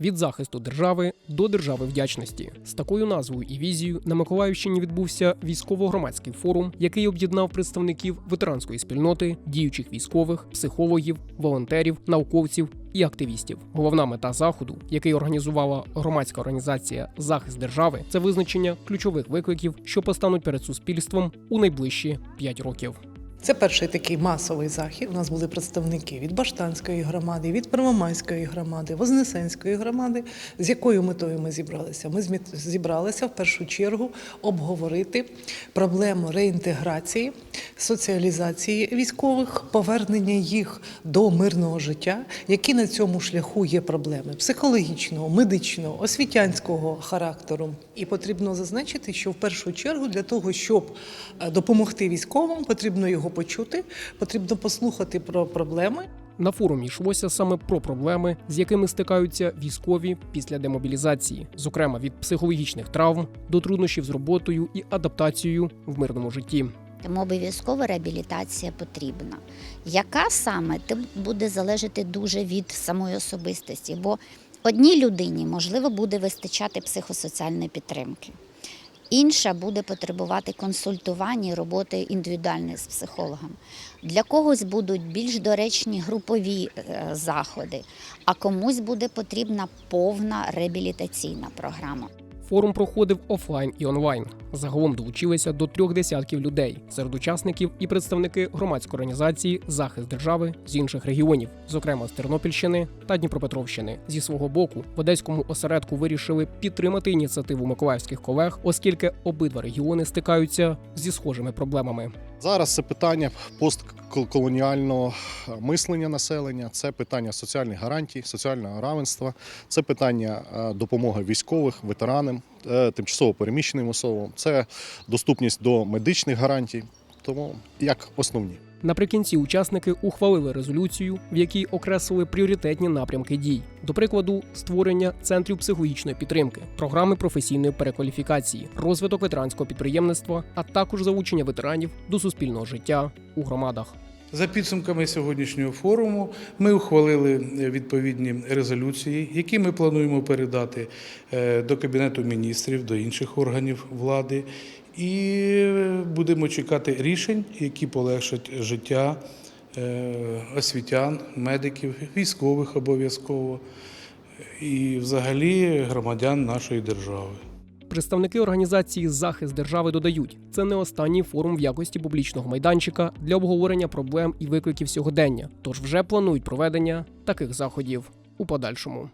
Від захисту держави до держави вдячності з такою назвою і візією на Миколаївщині відбувся військово-громадський форум, який об'єднав представників ветеранської спільноти, діючих військових, психологів, волонтерів, науковців і активістів. Головна мета заходу, який організувала громадська організація Захист держави, це визначення ключових викликів, що постануть перед суспільством у найближчі 5 років. Це перший такий масовий захід. У нас були представники від Баштанської громади, від Первомайської громади, Вознесенської громади. З якою метою ми зібралися? Ми зібралися в першу чергу обговорити проблему реінтеграції, соціалізації військових, повернення їх до мирного життя, які на цьому шляху є проблеми психологічного, медичного, освітянського характеру. І потрібно зазначити, що в першу чергу для того, щоб е, допомогти військовим, потрібно його почути, потрібно послухати про проблеми. На форумі йшлося саме про проблеми, з якими стикаються військові після демобілізації, зокрема від психологічних травм до труднощів з роботою і адаптацією в мирному житті. Тому обов'язкова реабілітація потрібна. Яка саме це буде залежати дуже від самої особистості, бо одній людині можливо буде вистачати психосоціальної підтримки. Інша буде потребувати консультування і роботи індивідуальної з психологом. Для когось будуть більш доречні групові е, заходи, а комусь буде потрібна повна реабілітаційна програма. Форум проходив офлайн і онлайн. Загалом долучилися до трьох десятків людей серед учасників і представники громадської організації Захист держави з інших регіонів, зокрема з Тернопільщини та Дніпропетровщини. Зі свого боку в одеському осередку вирішили підтримати ініціативу миколаївських колег, оскільки обидва регіони стикаються зі схожими проблемами. Зараз це питання постколоніального мислення населення, це питання соціальних гарантій, соціального равенства, це питання е, допомоги військових, ветеранам, е, тимчасово переміщеним особам, це доступність до медичних гарантій. Тому як основні. Наприкінці учасники ухвалили резолюцію, в якій окреслили пріоритетні напрямки дій. До прикладу, створення центрів психологічної підтримки, програми професійної перекваліфікації, розвиток ветеранського підприємництва, а також залучення ветеранів до суспільного життя у громадах. За підсумками сьогоднішнього форуму ми ухвалили відповідні резолюції, які ми плануємо передати е, до Кабінету міністрів, до інших органів влади, і будемо чекати рішень, які полегшать життя е, освітян, медиків, військових обов'язково і взагалі громадян нашої держави. Представники організації Захист держави додають, це не останній форум в якості публічного майданчика для обговорення проблем і викликів сьогодення, тож вже планують проведення таких заходів у подальшому.